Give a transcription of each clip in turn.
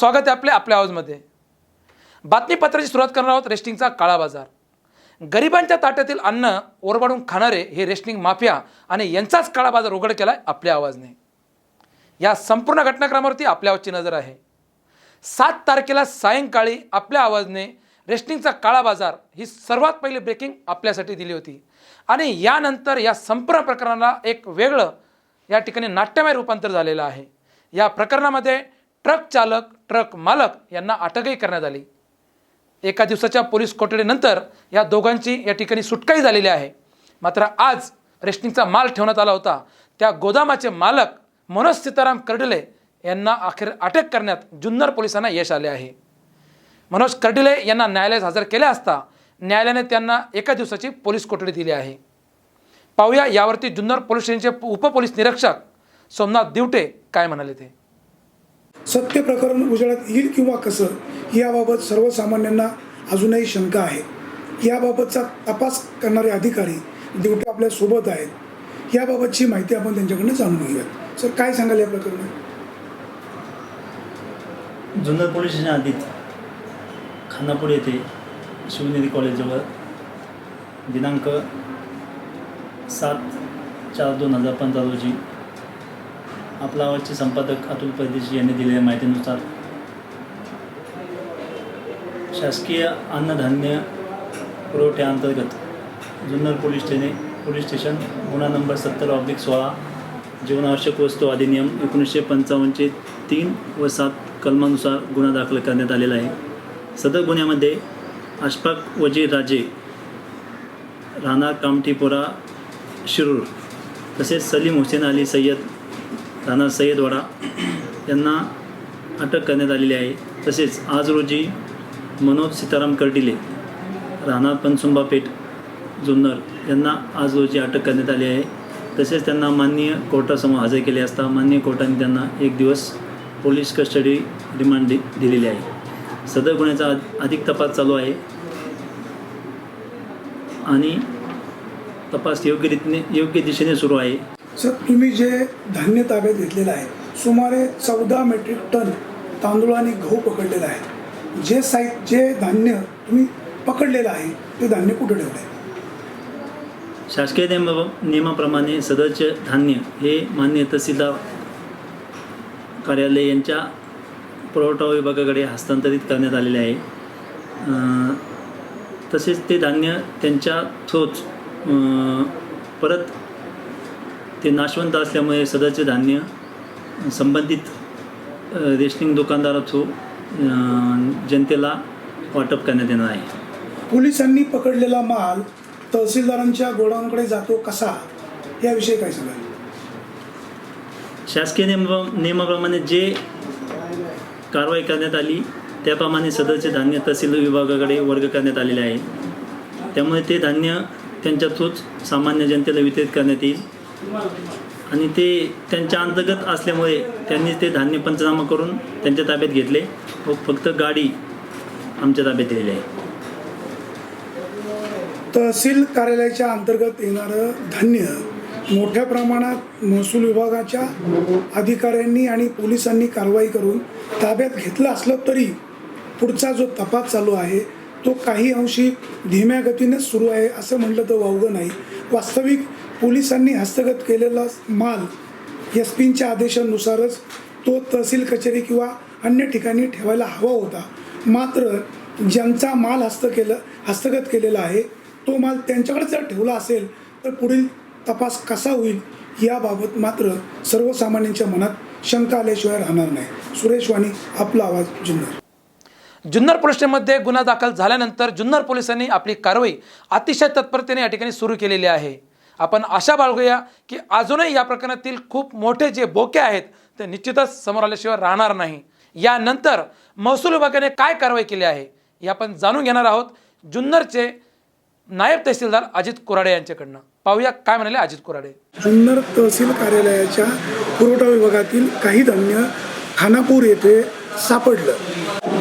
स्वागत आहे आपले आपल्या आवाजमध्ये. बातमीपत्राची सुरुवात करणार आहोत रेस्टिंगचा काळा बाजार. गरिबांच्या ताट्यातील अन्न ओरबाडून खाणारे हे रेस्टिंग माफिया आणि यांचाच काळा बाजार उघड केला आहे आपल्या आवाजने. या संपूर्ण घटनाक्रमावरती आपल्या आवाजची नजर आहे. सात तारखेला सायंकाळी आपल्या आवाजने रेस्टिंगचा काळा बाजार ही सर्वात पहिली ब्रेकिंग आपल्यासाठी दिली होती. आणि यानंतर या संपूर्ण प्रकरणाला एक वेगळं या ठिकाणी नाट्यमय रूपांतर झालेलं आहे. या प्रकरणामध्ये ट्रक चालक ट्रक मालक यांना अटकही करण्यात आली. एका दिवसाच्या पोलीस कोठडीनंतर या दोघांची या ठिकाणी सुटकाही झालेली आहे. मात्र आज रेस्टिंगचा माल ठेवण्यात आला होता. त्या गोदामाचे मालक मनोज सीताराम कर्डिले यांना अखेर अटक करण्यात जुन्नर पोलिसांना यश आले आहे. मनोज कर्डिले यांना न्यायालयात हजर केले असता न्यायालयाने त्यांना एका दिवसाची पोलीस कोठडी दिली आहे. पाहूया यावरती जुन्नर पोलीस स्टेशनचे उपपोलीस निरीक्षक सोमनाथ दिवटे काय म्हणाले ते. सत्य प्रकरण उजेडात येईल किंवा कसं याबाबत सर्वसामान्यांना अजूनही शंका आहे. याबाबतचा तपास करणारे अधिकारी देवटे आपल्यासोबत आहेत. याबाबतची माहिती आपण त्यांच्याकडनं जाणून घेऊयात. सर काय सांगाल या प्रकरणात? जुन्नर पोलीस स्टेशन आधीत खानापूर येथे शिवनेरी कॉलेजजवळ दिनांक सात चार दोन हजार पंधरा रोजी आपला आवडचे संपादक अतुल परदेशी यांनी दिलेल्या माहितीनुसार शासकीय अन्नधान्य पुरवठ्याअंतर्गत जुन्नर पोलीस स्टेने पोलीस स्टेशन गुन्हा नंबर सत्तर ऑब्लिक सोळा जीवनावश्यक वस्तू अधिनियम एकोणीसशे पंचावन्नचे तीन व सात कलमानुसार गुन्हा दाखल करण्यात आलेला आहे. सदर गुन्ह्यामध्ये अशफाक वजीर राजे राहणार कामठीपोरा शिरूर तसेच सलीम हुसेन अली सय्यद राहणार सय्यदवाडा यांना अटक करण्यात आलेली आहे. तसेच आज रोजी मनोज सीताराम कर्डिले राहणार पनसुंबा पेठ जुन्नर यांना आज रोजी अटक करण्यात आली आहे. तसेच त्यांना माननीय कोर्टासमोर हजर केले असता माननीय कोर्टाने त्यांना एक दिवस पोलीस कस्टडी रिमांड दि दिलेली आहे. सदर गुन्ह्याचा अधिक तपास चालू आहे. आणि तपास योग्य रीतीने योग्य दिशेने सुरू आहे. सर तुम्ही जे धान्य ताब्यात घेतलेलं आहे सुमारे चौदा मेट्रिक टन तांदूळ आणि गहू पकडलेला आहे. जे साई जे धान्य तुम्ही पकडलेलं आहे ते धान्य कुठं ठेवलं आहे शासकीय नियम नियमाप्रमाणे सदरचे धान्य हे मान्य तहसीलदार कार्यालय यांच्या पुरवठा विभागाकडे हस्तांतरित करण्यात आलेले आहे. तसेच ते धान्य त्यांच्या थ्रोच परत ते नाशवंत असल्यामुळे सदरचे धान्य संबंधित रेशनिंग दुकानदारा थ्रू अं, जनतेला वाटप करण्यात येणार आहे. पोलिसांनी पकडलेला माल तहसीलदारांच्या गोडाऊनकडे जातो कसा? याविषयी काय सांगाल? शासकीय नियम नियमाप्रमाणे जे कारवाई करण्यात आली त्याप्रमाणे सदरचे धान्य तहसील विभागाकडे वर्ग करण्यात आलेले आहे. त्यामुळे ते धान्य त्यांच्या थ्रूच सामान्य जनतेला वितरित करण्यात येईल. आणि ते त्यांच्या अंतर्गत असल्यामुळे त्यांनी ते धान्य पंचनामा करून त्यांच्या ताब्यात घेतले. व फक्त गाडी आमच्या ताब्यात दिलेली आहे. तहसील कार्यालयाच्या अंतर्गत येणारं धान्य मोठ्या प्रमाणात महसूल विभागाच्या अधिकाऱ्यांनी आणि पोलिसांनी कारवाई करून ताब्यात घेतलं असलं तरी पुढचा जो तपास चालू आहे तो काही अंशी धीम्या गतीनेच सुरू आहे असं म्हटलं तर वावगं नाही. वास्तविक पोलिसांनी हस्तगत केलेला माल एस पींच्या आदेशानुसारच तो तहसील कचेरी किंवा अन्य ठिकाणी ठेवायला हवा होता. मात्र ज्यांचा माल हस्त केलं हस्तगत केलेला आहे तो माल त्यांच्याकडे जर ठेवला असेल तर पुढील तपास कसा होईल याबाबत मात्र सर्वसामान्यांच्या मनात शंका आल्याशिवाय राहणार नाही. सुरेश वाणी आपला आवाज जुन्नर. जुन्नर पोलीस स्टेशनमध्ये गुन्हा दाखल झाल्यानंतर जुन्नर पोलिसांनी आपली कारवाई अतिशय तत्परतेने या ठिकाणी सुरू केलेली आहे. आपण आशा बाळगूया की अजूनही या प्रकरणातील खूप मोठे जे बोके आहेत ते निश्चितच समोर आल्याशिवाय राहणार नाही. यानंतर महसूल विभागाने काय कारवाई केली आहे हे आपण जाणून घेणार आहोत. जुन्नरचे नायब तहसीलदार अजित कुराडे यांच्याकडनं. पाहूया काय म्हणाले अजित कुराडे. जुन्नर तहसील कार्यालयाच्या पुरवठा विभागातील काही धान्य खानापूर येथे सापडलं.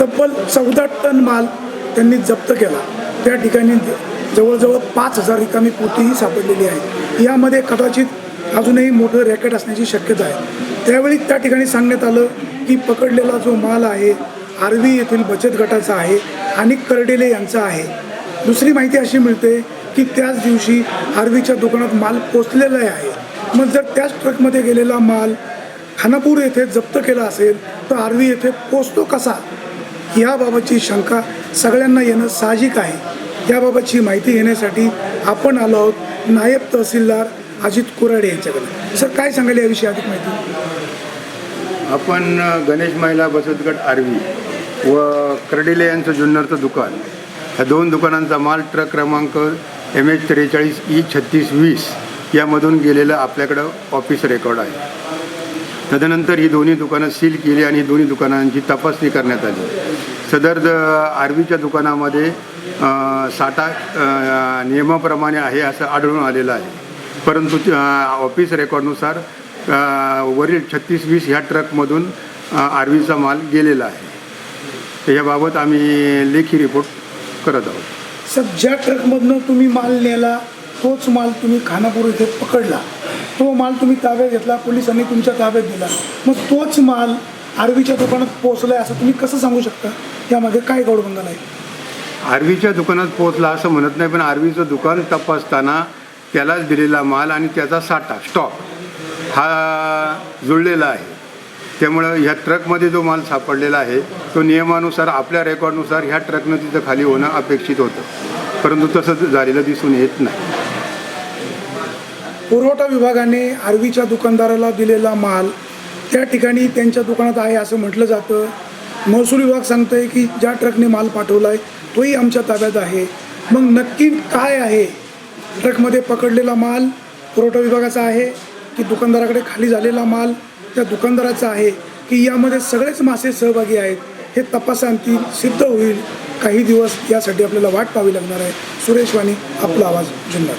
तब्बल चौदा टन माल त्यांनी जप्त केला. त्या ठिकाणी जवळजवळ पाच हजार रिकामी पोतीही सापडलेली आहे यामध्ये कदाचित अजूनही मोठं रॅकेट असण्याची शक्यता आहे. त्यावेळी त्या ठिकाणी सांगण्यात आलं की पकडलेला जो माल आहे आर्वी येथील बचत गटाचा आहे आणि करडेले यांचा आहे. दुसरी माहिती अशी मिळते की त्याच दिवशी आर्वीच्या दुकानात माल पोचलेला आहे. मग जर त्याच ट्रकमध्ये गेलेला माल खानापूर येथे जप्त केला असेल तर आर्वी येथे पोचतो कसा? याबाबतची शंका सगळ्यांना येणं साहजिक आहे. याबाबतची माहिती घेण्यासाठी आपण आलो आहोत नायब तहसीलदार अजित कुराडे यांच्याकडे. सर काय सांगाल याविषयी अधिक माहिती? आपण गणेश महिला बचत गट आरवी व कर्डिले यांचं जुन्नरचं दुकान ह्या दोन दुकानांचा माल ट्रक क्रमांक एम एच त्रेचाळीस ई छत्तीस वीस यामधून गेलेलं आपल्याकडं ऑफिस रेकॉर्ड आहे. तदनंतर ही दोन्ही दुकानं सील केली आणि दोन्ही दुकानांची तपासणी करण्यात आली. सदर द आरवीच्या दुकानामध्ये साठा नियमाप्रमाणे आहे असं आढळून आलेलं आहे. परंतु ऑफिस रेकॉर्डनुसार वरील छत्तीस वीस ह्या ट्रकमधून आर्वीचा आरवीचा माल गेलेला आहे. याबाबत आम्ही लेखी रिपोर्ट करत आहोत. सर ज्या ट्रकमधनं तुम्ही माल नेला तोच माल तुम्ही खानापूर इथे पकडला. तो माल तुम्ही ताब्यात घेतला पोलिसांनी तुमच्या ताब्यात दिला. मग तोच माल आरवीच्या दुकानात पोहोचलाय असं तुम्ही कसं सांगू शकता? यामध्ये काय गौडबंधन आहे? आरवीच्या दुकानात पोहोचला असं म्हणत नाही पण आरवीचं दुकान तपासताना त्यालाच दिलेला माल आणि त्याचा साठा स्टॉक हा जुळलेला आहे. त्यामुळं ह्या ट्रकमध्ये जो माल सापडलेला आहे तो नियमानुसार आपल्या रेकॉर्डनुसार ह्या ट्रकनं तिथं खाली होणं अपेक्षित होतं. परंतु तसं झालेलं दिसून येत नाही. पुरवठा विभागाने आरवीच्या दुकानदाराला दिलेला माल त्या ठिकाणी त्यांच्या दुकानात आहे असं म्हटलं जातं. महसूल विभाग सांगतोय की ज्या ट्रकने माल पाठवला आहे तोही आमच्या ताब्यात आहे. मग नक्की काय आहे? ट्रकमध्ये पकडलेला माल पुरवठा विभागाचा आहे की दुकानदाराकडे खाली झालेला माल त्या दुकानदाराचा आहे की यामध्ये सगळेच मासे सहभागी आहेत? हे तपासांती सिद्ध होईल. काही दिवस यासाठी आपल्याला वाट पाहावी लागणार आहे. सुरेश वाणी आपला आवाज जिल्हा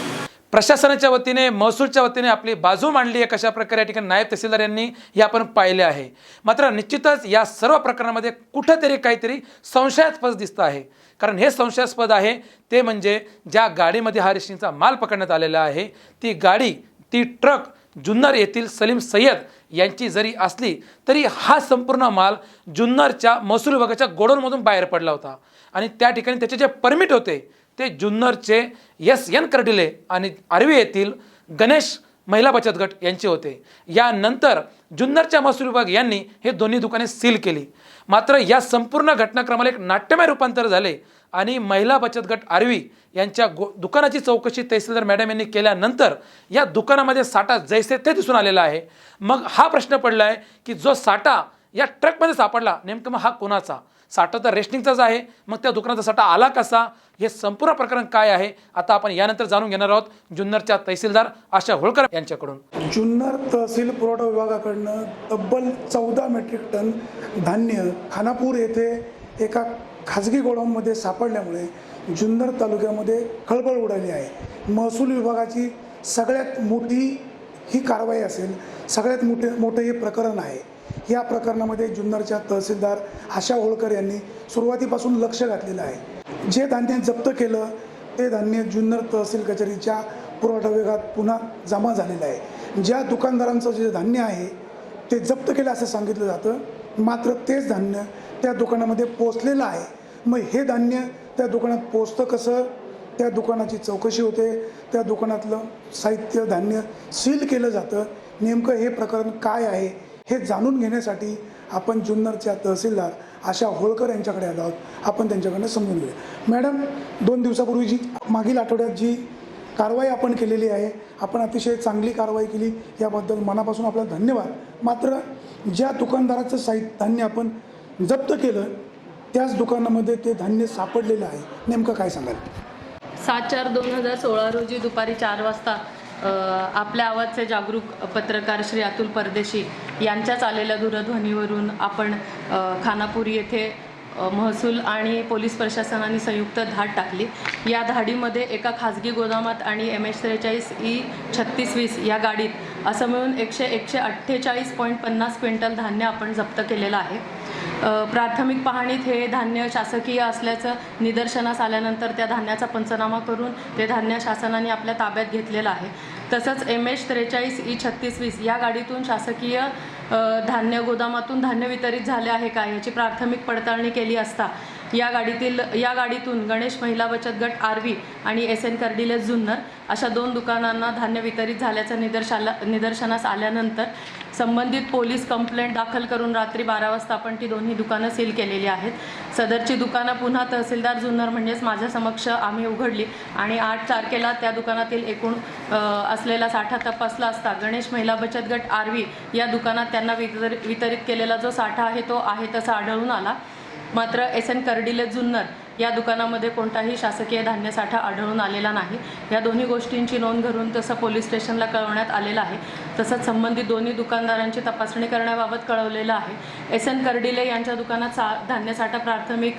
प्रशासनाच्या वतीने महसूलच्या वतीने आपली बाजू मांडली आहे कशा प्रकारे या ठिकाणी नायब तहसीलदार यांनी हे आपण पाहिले आहे. मात्र निश्चितच या सर्व प्रकरणामध्ये कुठंतरी काहीतरी संशयास्पद दिसतं आहे. कारण हे संशयास्पद आहे ते म्हणजे ज्या गाडीमध्ये हा रेशनिंगचा माल पकडण्यात आलेला आहे ती गाडी ती ट्रक जुन्नर येथील सलीम सय्यद यांची जरी असली तरी हा संपूर्ण माल जुन्नरच्या महसूल विभागाच्या गोडाऊनमधून बाहेर पडला होता. आणि त्या ठिकाणी त्याचे जे परमिट होते ते जुन्नरचे एस एन कर्डिले आणि आर्वी येथील गणेश महिला बचत गट यांचे होते. यानंतर जुन्नरच्या महसूल विभाग यांनी हे दोन्ही दुकाने सील केली. मात्र या संपूर्ण घटनाक्रमाला एक नाट्यमय रूपांतर झाले. आणि महिला बचत गट आर्वी यांच्या गो दुकानाची चौकशी तहसीलदार मॅडम यांनी केल्यानंतर या दुकानामध्ये साठा जैसे ते दिसून आलेला आहे. मग हा प्रश्न पडला आहे की जो साठा या ट्रकमध्ये सापडला नेमकं मग हा कोणाचा? साठा तर रेशनिंगचाच आहे. मग त्या दुकानाचा साठा आला कसा? हे संपूर्ण प्रकरण काय आहे? आता आपण यानंतर जाणून घेणार आहोत जुन्नरच्या तहसीलदार आशा होळकर यांच्याकडून. जुन्नर तहसील पुरवठा विभागाकडनं तब्बल चौदा मेट्रिक टन धान्य खानापूर येथे एका खाजगी गोडाऊनमध्ये सापडल्यामुळे जुन्नर तालुक्यामध्ये खळबळ उडाली आहे. महसूल विभागाची सगळ्यात मोठी ही कारवाई असेल सगळ्यात मोठे मोठं हे प्रकरण आहे. या प्रकरणामध्ये जुन्नरच्या तहसीलदार आशा होळकर यांनी सुरुवातीपासून लक्ष घातलेलं आहे. जे धान्य जप्त केलं ते धान्य जुन्नर तहसील कचेरीच्या पुरवठा विभागात पुन्हा जमा झालेलं आहे. ज्या दुकानदारांचं जे धान्य आहे ते जप्त केलं असं सांगितलं जातं. मात्र तेच धान्य त्या दुकानामध्ये पोचलेलं आहे. मग हे धान्य त्या दुकानात पोचतं कसं? त्या दुकानाची चौकशी होते. त्या दुकानातलं साहित्य धान्य सील केलं जातं. नेमकं हे प्रकरण काय आहे हे जाणून घेण्यासाठी आपण जुन्नरच्या तहसीलदार आशा होळकर यांच्याकडे आलो आहोत. आपण त्यांच्याकडनं समजून घेऊया. मॅडम दोन दिवसापूर्वी जी मागील आठवड्यात जी कारवाई आपण केलेली आहे आपण अतिशय चांगली कारवाई केली याबद्दल मनापासून आपला धन्यवाद. मात्र ज्या दुकानदाराचं साहित्य धान्य आपण जप्त केलं त्याच दुकानामध्ये ते धान्य सापडलेलं आहे. नेमकं काय सांगाल? सात चार दोन हजार सोळा रोजी दुपारी चार वाजता आपल्या आवाजचे जागरूक पत्रकार श्री अतुल परदेशी यांच्याच आलेल्या दूरध्वनीवरून आपण खानापूर येथे महसूल आणि पोलीस प्रशासनाने संयुक्त धाड टाकली. या धाडीमध्ये एका खाजगी गोदामात आणि एम एच त्रेचाळीस ई छत्तीस वीस या गाडीत असं मिळून एकशे एकशे अठ्ठेचाळीस पॉईंट पन्नास क्विंटल धान्य आपण जप्त केलेलं आहे. प्राथमिक पाहणीत हे धान्य शासकीय असल्याचं निदर्शनास आल्यानंतर त्या धान्याचा पंचनामा करून ते धान्य शासनाने आपल्या ताब्यात घेतलेलं आहे. तसंच एम एच त्रेचाळीस ई छत्तीस वीस या गाडीतून शासकीय धान्य गोदामातून धान्य वितरित झाले आहे का याची प्राथमिक पडताळणी केली असता या गाडीतील या गाडीतून गणेश महिला बचत गट आरवी आणि एस एन कर्डिलेस जुन्नर अशा दोन दुकानांना धान्य वितरित झाल्याचं निदर्शाला निदर्शनास आल्यानंतर संबंधित पोलीस कंप्लेंट दाखल करून रात्री बारा वाजता आपण ती दोन्ही दुकानं सील केलेली आहेत. सदरची दुकानं पुन्हा तहसीलदार जुन्नर म्हणजेच माझ्या समक्ष आम्ही उघडली आणि आठ तारखेला त्या दुकानातील एकूण असलेला साठा तपासला असता गणेश महिला बचत गट आरवी या दुकानात त्यांना वितर वितरित केलेला जो साठा आहे तो आहे तसा आढळून आला. मात्र एस एन कर्डिले जुन्नर या दुकानामध्ये कोणताही शासकीय धान्य साठा आढळून आलेला नाही. या दोन्ही गोष्टींची नोंद घरून तसं पोलीस स्टेशनला कळवण्यात आलेलं आहे. तसंच संबंधित दोन्ही दुकानदारांची तपासणी करण्याबाबत कळवलेलं आहे. एस एन कर्डिले यांच्या दुकानात सा धान्य साठा प्राथमिक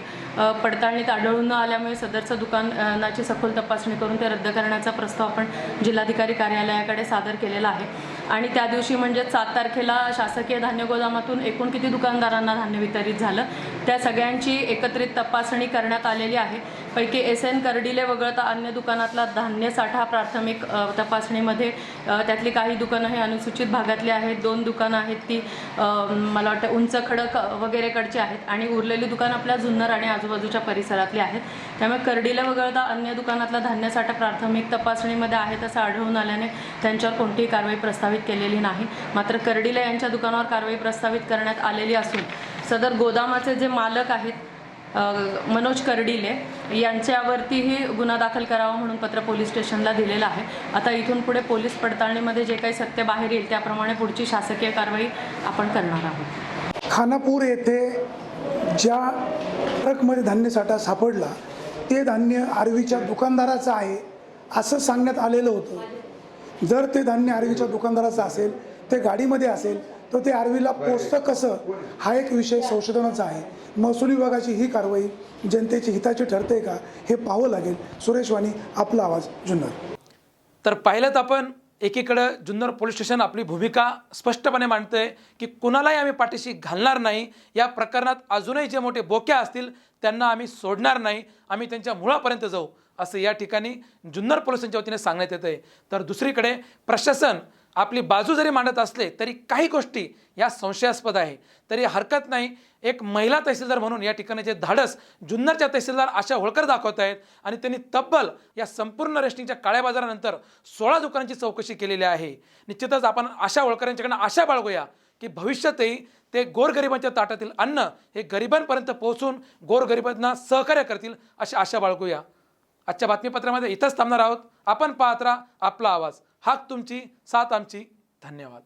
पडताळणीत आढळून न आल्यामुळे सदरचं दुकानाची सखोल तपासणी करून ते रद्द करण्याचा प्रस्ताव आपण जिल्हाधिकारी कार्यालयाकडे सादर केलेला आहे. आणि त्या दिवशी म्हणजे सात तारखेला शासकीय धान्य गोदामातून एकूण किती दुकानदारांना धान्य वितरित झालं? त्या सगळ्यांची एकत्रित तपासणी करण्यात आलेली आहे. पैकी एस एन कर्डिले वगळता अन्य दुकानातला धान्य साठा प्राथमिक तपासणीमध्ये त्यातली काही दुकानं हे अनुसूचित भागातली आहेत. दोन दुकानं आहेत ती मला वाटतं उंच खडक वगैरेकडची आहेत आणि उरलेली दुकानं आपल्या जुन्नर आणि आजूबाजूच्या परिसरातली आहेत. त्यामुळे कर्डिले वगळता अन्य दुकानातला धान्य साठा प्राथमिक तपासणीमध्ये आहे तसं आढळून आल्याने त्यांच्यावर कोणतीही कारवाई प्रस्तावित केलेली नाही. मात्र कर्डिले यांच्या दुकानावर कारवाई प्रस्तावित करण्यात आलेली असून सदर गोदामाचे जे मालक आहेत मनोज कर्डिले यांच्यावरतीही गुन्हा दाखल करावा म्हणून पत्र पोलीस स्टेशनला दिलेलं आहे. आता इथून पुढे पोलीस पडताळणीमध्ये जे काही सत्य बाहेर येईल त्याप्रमाणे पुढची शासकीय कारवाई आपण करणार आहोत. खानापूर येथे ज्या ट्रकमध्ये धान्य साठा सापडला ते धान्य आरवीच्या दुकानदाराचं आहे असं सांगण्यात आलेलं होतं. जर ते धान्य आरवीच्या दुकानदाराचं असेल ते गाडीमध्ये असेल तर ते आरवीला पोचतं कसं? हा एक विषय संशोधनाचा आहे. महसूल विभागाची ही कारवाई जनतेची हिताची ठरते का? हे पाहावं लागेल. सुरेश वाणी आपला आवाज जुन्नर. तर पाहिलं आपण एकीकडं जुन्नर पोलीस स्टेशन आपली भूमिका स्पष्टपणे मांडतंय की कुणालाही आम्ही पाठीशी घालणार नाही. या प्रकरणात अजूनही जे मोठे बोक्या असतील त्यांना आम्ही सोडणार नाही. आम्ही त्यांच्या मुळापर्यंत जाऊ असं या ठिकाणी जुन्नर पोलिसांच्या वतीने सांगण्यात येतं आहे तर दुसरीकडे प्रशासन आपली बाजू जरी मांडत असले तरी काही गोष्टी या संशयास्पद आहे. तरी हरकत नाही एक महिला तहसीलदार म्हणून या ठिकाणी जे धाडस जुन्नरच्या तहसीलदार आशा होळकर दाखवत आहेत आणि त्यांनी तब्बल या संपूर्ण रेस्टिंगच्या काळ्या बाजारानंतर सोळा दुकानांची चौकशी केलेली आहे. निश्चितच आपण आशा होळकर यांच्याकडनं आशा बाळगूया की भविष्यातही ते गोरगरिबांच्या ताटातील अन्न हे गरिबांपर्यंत पोहोचून गोरगरिबांना सहकार्य करतील अशी आशा बाळगूया. आजच्या बातमीपत्रामध्ये इथंच थांबणार आहोत. आपण पाहत राहा आपला आवाज. हाक तुमची साथ आमची. धन्यवाद.